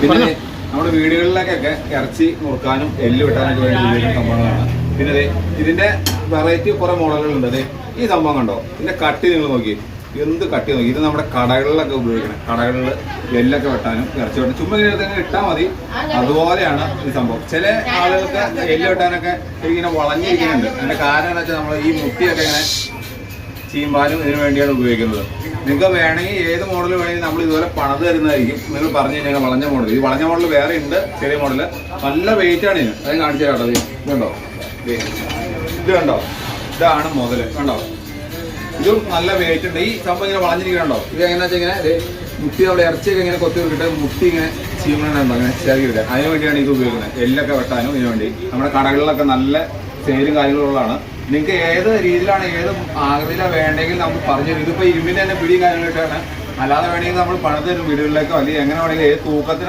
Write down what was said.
പിന്നെ നമ്മുടെ വീടുകളിലേക്കൊക്കെ ഇറച്ചി മുറുക്കാനും എല്ല് വെട്ടാനൊക്കെ വേണ്ടി ഉപയോഗിക്കുന്ന സംഭവങ്ങളാണ്. പിന്നെ അതെ ഇതിന്റെ വെറൈറ്റി കുറെ മോഡലുകളുണ്ട്. അതെ ഈ സംഭവം കണ്ടോ? ഇതിന്റെ കട്ടി നിങ്ങൾ നോക്കി. എന്ത് കട്ടി നോക്കി? ഇത് നമ്മുടെ കടകളിലൊക്കെ ഉപയോഗിക്കണം. കടകളിൽ എല്ലൊക്കെ വെട്ടാനും ഇറച്ചി വെട്ടാനും. ചുമ്മാ ഇങ്ങനെ ഇട്ടാൽ മതി. അതുപോലെയാണ് ഈ സംഭവം. ചില ആളുകൾക്ക് എല്ല് വെട്ടാനൊക്കെ ഇങ്ങനെ വളഞ്ഞിരിക്കുന്നുണ്ട്. അതിന്റെ കാരണം എന്താ വെച്ചാൽ നമ്മൾ ഈ മുട്ടിയൊക്കെ ഇങ്ങനെ ചീമ്പാലും ഇതിനു വേണ്ടിയാണ് ഉപയോഗിക്കുന്നത്. നിങ്ങൾക്ക് വേണമെങ്കിൽ ഏത് മോഡൽ വേണമെങ്കിൽ നമ്മൾ ഇതുപോലെ പണത് തരുന്നതായിരിക്കും. നിങ്ങൾ പറഞ്ഞു കഴിഞ്ഞാൽ വളഞ്ഞ മോഡൽ ഈ വളഞ്ഞ മോഡൽ വേറെ ഉണ്ട് ചെറിയ മോഡൽ നല്ല വെയിറ്റ് ആണ് ഇതിന് അത് കാണിച്ചു കേട്ടോ ഇത്. ഇതുണ്ടോ. ഇത് കണ്ടോ? ഇതാണ് മുതൽ കണ്ടോ? ഇതും നല്ല വെയിറ്റ് ഉണ്ട്. ഈ സംഭവം ഇങ്ങനെ വളഞ്ഞിരിക്കണോ ഇത് എങ്ങനെയാ വെച്ചാൽ ഇങ്ങനെ മുട്ടി അവിടെ ഇറച്ചിയൊക്കെ ഇങ്ങനെ കൊത്തി വിട്ടിട്ട് മുട്ടി ഇങ്ങനെ ചീമണുണ്ടോ അങ്ങനെ ചെറുക്കി വിടുക. അതിന് വേണ്ടിയാണ് ഇത് ഉപയോഗിക്കുന്നത്. എല്ലൊക്കെ വെട്ടാനും ഇതിനു വേണ്ടി. നമ്മുടെ കടകളിലൊക്കെ നല്ല സെയിലും കാര്യങ്ങളുള്ളതാണ്. നിങ്ങൾക്ക് ഏത് രീതിയിലാണ് ഏത് ആകൃതിയിലാണ് വേണ്ടെങ്കിൽ നമുക്ക് പറഞ്ഞു തരും. ഇതിപ്പോൾ ഇരുമ്പിന്റെ തന്നെ പിടിയും കാര്യങ്ങളൊക്കെയാണ് അല്ലാതെ വേണമെങ്കിൽ നമ്മൾ പണിതരും വീടുകളിലേക്കോ അല്ലെങ്കിൽ എങ്ങനെ വേണമെങ്കിൽ ഏത് തൂക്കത്തിന്